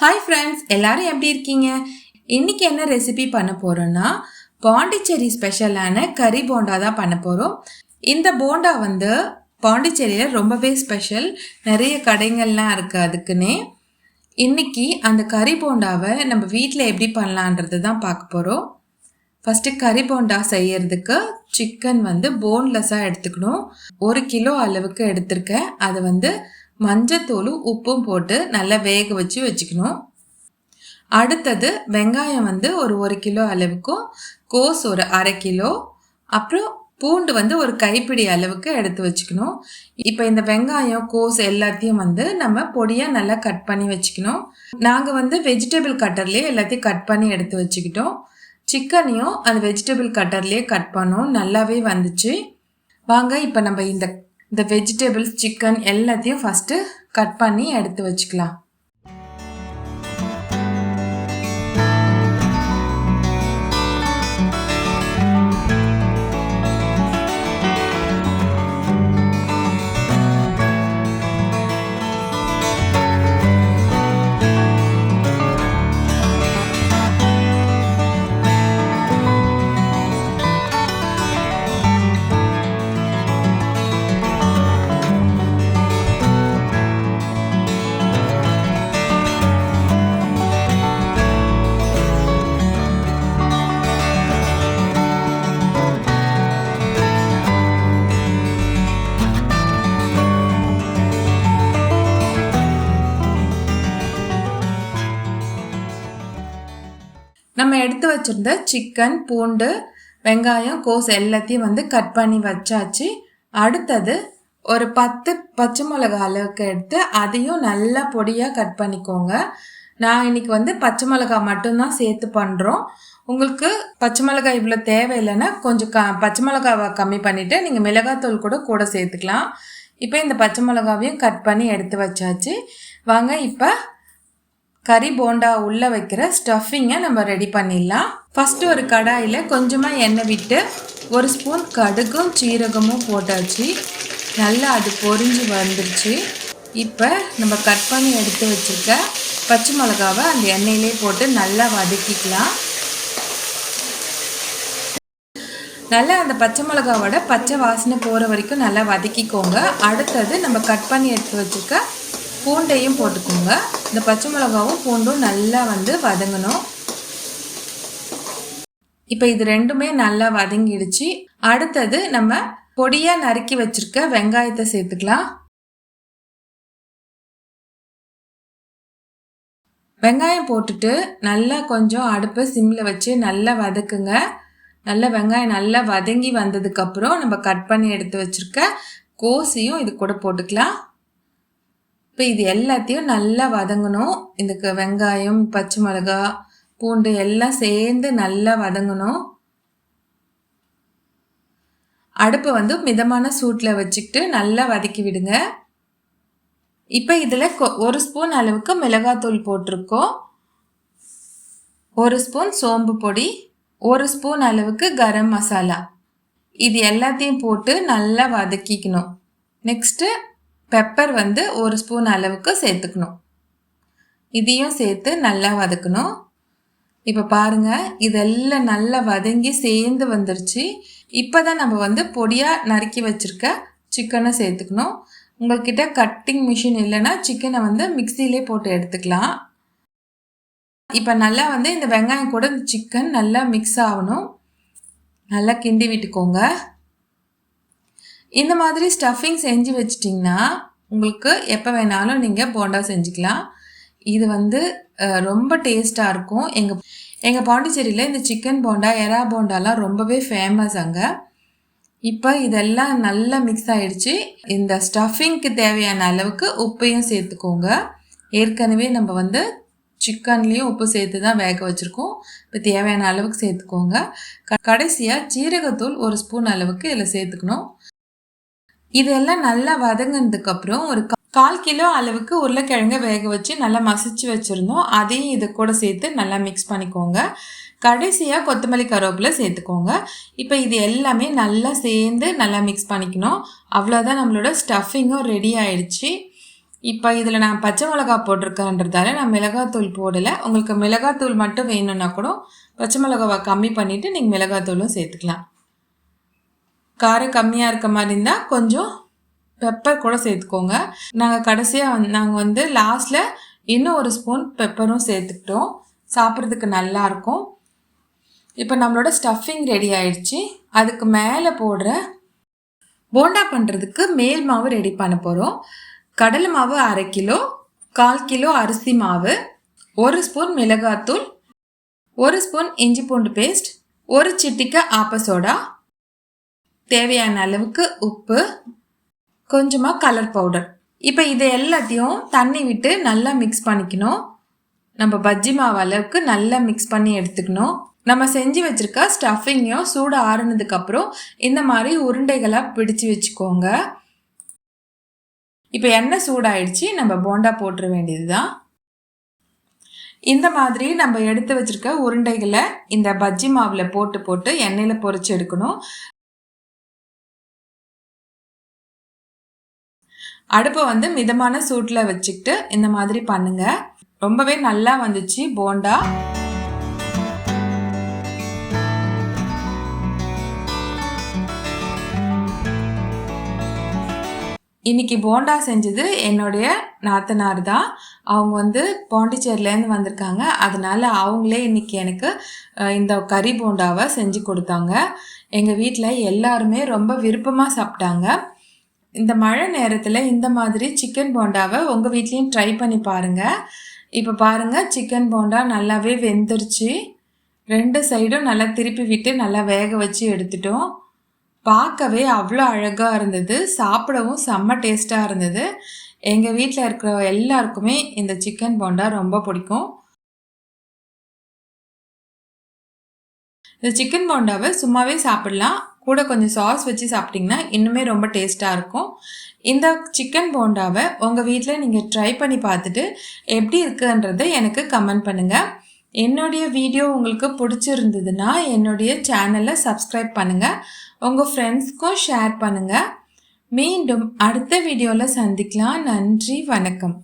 Hi friends எல்லாரும் எப்படி இருக்கீங்க? இன்னைக்கு என்ன ரெசிபி பண்ண போறோம்னா பாண்டிச்சேரி ஸ்பெஷலான கறி போண்டா தான் பண்ண போகிறோம் இந்த போண்டா வந்து பாண்டிச்சேரியில் ரொம்பவே ஸ்பெஷல் நிறைய கடைகள்லாம் இருக்குது அதுக்குன்னே. இன்னைக்கு அந்த கறி போண்டாவை நம்ம வீட்டில் எப்படி பண்ணலான்றது தான் பார்க்க போகிறோம் ஃபஸ்ட்டு கறி போண்டா செய்யறதுக்கு சிக்கன் வந்து போன்லெஸ்ஸாக எடுத்துக்கணும். ஒரு கிலோ அளவுக்கு எடுத்திருக்கேன். அதை வந்து மஞ்சத்தூளும் உப்பும் போட்டு நல்லா வேக வச்சு வச்சுக்கணும். அடுத்தது வெங்காயம் வந்து ஒரு ஒரு கிலோ அளவுக்கும் கோஸ் ஒரு அரை கிலோ. அப்புறம் பூண்டு வந்து ஒரு கைப்பிடி அளவுக்கு எடுத்து வச்சுக்கணும். இப்போ இந்த வெங்காயம் கோஸ் எல்லாத்தையும் வந்து நம்ம பொடியாக நல்லா கட் பண்ணி வச்சுக்கணும். நாங்கள் வந்து வெஜிடபிள் கட்டர்லேயே எல்லாத்தையும் கட் பண்ணி எடுத்து வச்சுக்கிட்டோம். சிக்கனையும் அந்த வெஜிடபிள் கட்டர்லேயே கட் பண்ணோம். நல்லாவே வந்துச்சு. வாங்க இப்போ நம்ம இந்த இந்த வெஜிடபிள்ஸ் சிக்கன் எல்லாத்தையும் ஃபஸ்ட்டு கட் பண்ணி எடுத்து வச்சுக்கலாம். நம்ம எடுத்து வச்சிருந்த சிக்கன் பூண்டு வெங்காயம் கோஸ் எல்லாத்தையும் வந்து கட் பண்ணி வச்சாச்சு. அடுத்தது ஒரு பத்து பச்சை மிளகா அளவுக்கு எடுத்து அதையும் நல்லா பொடியாக கட் பண்ணிக்கோங்க. நான் இன்னைக்கு வந்து பச்சை மிளகா மட்டும்தான் சேர்த்து பண்ணுறோம் உங்களுக்கு பச்சை மிளகாய் இவ்வளோ தேவையில்லைன்னா கொஞ்சம் க பச்சை மிளகாவை கம்மி பண்ணிவிட்டு நீங்கள் மிளகாத்தூள் கூட கூட சேர்த்துக்கலாம். இப்போ இந்த பச்சை மிளகாவையும் கட் பண்ணி எடுத்து வச்சாச்சு. வாங்க இப்போ கறி போண்டா உள்ளே வைக்கிற ஸ்டஃபிங்கை நம்ம ரெடி பண்ணிடலாம். ஃபஸ்ட்டு ஒரு கடாயில் கொஞ்சமாக எண்ணெய் விட்டு ஒரு ஸ்பூன் கடுகும் சீரகமும் போட்டாச்சு. நல்லா அது பொறிஞ்சு வந்துருச்சு. இப்போ நம்ம கட் பண்ணி எடுத்து வச்சுருக்க பச்சை மிளகாவை அந்த எண்ணெயிலே போட்டு நல்லா வதக்கிக்கலாம். நல்லா அந்த பச்சை மிளகாவோட பச்சை வாசனை போகிற வரைக்கும் நல்லா வதக்கிக்கோங்க. அடுத்தது நம்ம கட் பண்ணி எடுத்து வச்சுருக்க பூண்டையும் போட்டுக்கோங்க. இந்த பச்சை மிளகாவும் பூண்டும் நல்லா வந்து வதங்கணும். இப்போ இது ரெண்டுமே நல்லா வதங்கிடுச்சு. அடுத்தது நம்ம பொடியாக நறுக்கி வச்சிருக்க வெங்காயத்தை சேர்த்துக்கலாம். வெங்காயம் போட்டுட்டு நல்லா கொஞ்சம் அடுப்பை சிம்மில் வச்சு நல்லா வதக்குங்க. நல்லா வெங்காயம் நல்லா வதங்கி வந்ததுக்கப்புறம் நம்ம கட் பண்ணி எடுத்து வச்சுருக்க கோசியும் இது கூட போட்டுக்கலாம். இப்போ இது எல்லாத்தையும் நல்லா வதங்கணும். இதுக்கு வெங்காயம் பச்சை மிளகா பூண்டு எல்லாம் சேர்ந்து நல்லா வதங்கணும். அடுப்பை வந்து மிதமான சூட்டில் வச்சுக்கிட்டு நல்லா வதக்கி விடுங்க. இப்போ இதில் ஒரு ஸ்பூன் அளவுக்கு மிளகாத்தூள் போட்டிருக்கோம். ஒரு ஸ்பூன் சோம்பு பொடி ஒரு ஸ்பூன் அளவுக்கு கரம் மசாலா. இது எல்லாத்தையும் போட்டு நல்லா வதக்கிக்கணும். நெக்ஸ்ட்டு பெப்பர் வந்து ஒரு ஸ்பூன் அளவுக்கு சேர்த்துக்கணும். இதையும் சேர்த்து நல்லா வதக்கணும். இப்போ பாருங்கள் இதெல்லாம் நல்லா வதங்கி சேர்ந்து வந்துருச்சு. இப்போ தான் நம்ம வந்து பொடியாக நறுக்கி வச்சுருக்க சிக்கனை சேர்த்துக்கணும். உங்கள்கிட்ட கட்டிங் மிஷின் இல்லைன்னா சிக்கனை வந்து மிக்சிலே போட்டு எடுத்துக்கலாம். இப்போ நல்லா வந்து இந்த வெங்காயம் கூட இந்த சிக்கன் நல்லா மிக்ஸ் ஆகணும். நல்லா கிண்டி விட்டுக்கோங்க. இந்த மாதிரி ஸ்டஃபிங் செஞ்சு வச்சிட்டிங்கன்னா உங்களுக்கு எப்போ வேணாலும் நீங்கள் போண்டா செஞ்சுக்கலாம். இது வந்து ரொம்ப டேஸ்ட்டாக இருக்கும். எங்கள் எங்கள் பாண்டிச்சேரியில் இந்த சிக்கன் போண்டா எறா போண்டாலாம் ரொம்பவே ஃபேமஸ் அங்கே. இப்போ இதெல்லாம் நல்லா மிக்ஸ் ஆகிடுச்சு இந்த ஸ்டஃபிங்க்கு தேவையான அளவுக்கு உப்பையும் சேர்த்துக்கோங்க. ஏற்கனவே நம்ம வந்து சிக்கன்லேயும் உப்பு சேர்த்து தான் வேக வச்சுருக்கோம். இப்போ தேவையான அளவுக்கு சேர்த்துக்கோங்க. கடைசியாக ஜீரகத்தூள் ஒரு ஸ்பூன் அளவுக்கு இதில் சேர்த்துக்கணும். இதெல்லாம் நல்லா வதங்கினதுக்கப்புறம் ஒரு கால் கிலோ அளவுக்கு உருளைக்கிழங்க வேக வச்சு நல்லா மசிச்சு வச்சுருந்தோம். அதையும் இது கூட சேர்த்து நல்லா மிக்ஸ் பண்ணிக்கோங்க. கடைசியாக கொத்தமல்லி கருவேப்பிலை சேர்த்துக்கோங்க. இப்போ இது எல்லாமே நல்லா சேர்ந்து நல்லா மிக்ஸ் பண்ணிக்கணும். அவ்வளோதான் நம்மளோட ஸ்டஃபிங்கும் ரெடி ஆயிடுச்சு. இப்போ இதில் நான் பச்சை மிளகா போட்டிருக்கேன்றதால நான் மிளகாத்தூள் போடலை. உங்களுக்கு மிளகாத்தூள் மட்டும் வேணும்னா கூட பச்சை மிளகாவை கம்மி பண்ணிவிட்டு நீங்கள் மிளகாத்தூளும் சேர்த்துக்கலாம். காரம் கம்மியாக இருக்க மாதிரி இருந்தால் கொஞ்சம் பெப்பர் கூட சேர்த்துக்கோங்க. நாங்கள் கடைசியாக வந் நாங்கள் வந்து லாஸ்ட்டில் இன்னும் ஒரு ஸ்பூன் பெப்பரும் சேர்த்துக்கிட்டோம். சாப்பிட்றதுக்கு நல்லாயிருக்கும் இப்போ நம்மளோட ஸ்டஃபிங் ரெடி ஆயிடுச்சு. அதுக்கு மேலே போடுற போண்டா பண்ணுறதுக்கு மேல் மாவு ரெடி பண்ண போகிறோம் கடலை மாவு அரை கிலோ கால் கிலோ அரிசி மாவு ஒரு ஸ்பூன் மிளகாத்தூள் ஒரு ஸ்பூன் இஞ்சி பூண்டு பேஸ்ட் ஒரு சிட்டிக்க ஆப்ப சோடா தேவையான அளவுக்கு உப்பு கொஞ்சமாக கலர் பவுடர் இப்போ இதை எல்லாத்தையும் தண்ணி விட்டு நல்லா மிக்ஸ் பண்ணிக்கணும். நம்ம பஜ்ஜி மாவு அளவுக்கு நல்லா மிக்ஸ் பண்ணி எடுத்துக்கணும். நம்ம செஞ்சு வச்சுருக்க ஸ்டஃபிங்கையும் சூடு ஆறுனதுக்கப்புறம் இந்த மாதிரி உருண்டைகளாக பிடிச்சு வச்சுக்கோங்க. இப்போ எண்ணெய் சூடாயிடுச்சு நம்ம போண்டா போட்டுற வேண்டியது தான் இந்த மாதிரி நம்ம எடுத்து வச்சுருக்க உருண்டைகளை இந்த பஜ்ஜி மாவில் போட்டு போட்டு எண்ணெயில் பொறிச்சு எடுக்கணும். அடுப்பை வந்து மிதமான சூட்டில் வச்சுக்கிட்டு இந்த மாதிரி பண்ணுங்க. ரொம்பவே நல்லா வந்துச்சு போண்டா. இன்னைக்கு போண்டா செஞ்சது என்னுடைய நாத்தனார் தான். அவங்க வந்து பாண்டிச்சேரிலேருந்து வந்திருக்காங்க. அதனால அவங்களே இன்னைக்கு எனக்கு இந்த கறி போண்டாவை செஞ்சு கொடுத்தாங்க. எங்கள் வீட்டில் எல்லாருமே ரொம்ப விருப்பமாக சாப்பிட்டாங்க. இந்த மழை நேரத்தில் இந்த மாதிரி சிக்கன் போண்டாவை உங்கள் வீட்லேயும் ட்ரை பண்ணி பாருங்கள் இப்போ பாருங்கள் சிக்கன் போண்டா நல்லாவே வெந்துருச்சு. ரெண்டு சைடும் நல்லா திருப்பி விட்டு நல்லா வேக வச்சு எடுத்துட்டோம். பார்க்கவே அவ்வளோ அழகாக இருந்தது. சாப்பிடவும் செம்ம டேஸ்ட்டாக இருந்தது. எங்கள் வீட்டில் இருக்கிற எல்லாருக்குமே இந்த சிக்கன் போண்டா ரொம்ப பிடிக்கும். இந்த சிக்கன் போண்டாவை சும்மாவே சாப்பிடலாம். கூட கொஞ்சம் சாஸ் வச்சு சாப்பிட்டிங்கன்னா இன்னுமே ரொம்ப டேஸ்ட்டாக இருக்கும். இந்த சிக்கன் போண்டாவை உங்கள் வீட்டில் நீங்கள் ட்ரை பண்ணி பார்த்துட்டு எப்படி இருக்குன்றதை எனக்கு கமெண்ட் பண்ணுங்கள் என்னுடைய வீடியோ உங்களுக்கு பிடிச்சிருந்ததுன்னா என்னுடைய சேனலை சப்ஸ்கிரைப் பண்ணுங்கள் உங்கள் ஃப்ரெண்ட்ஸ்க்கும் ஷேர் பண்ணுங்கள் மீண்டும் அடுத்த வீடியோவில் சந்திக்கலாம். நன்றி வணக்கம்.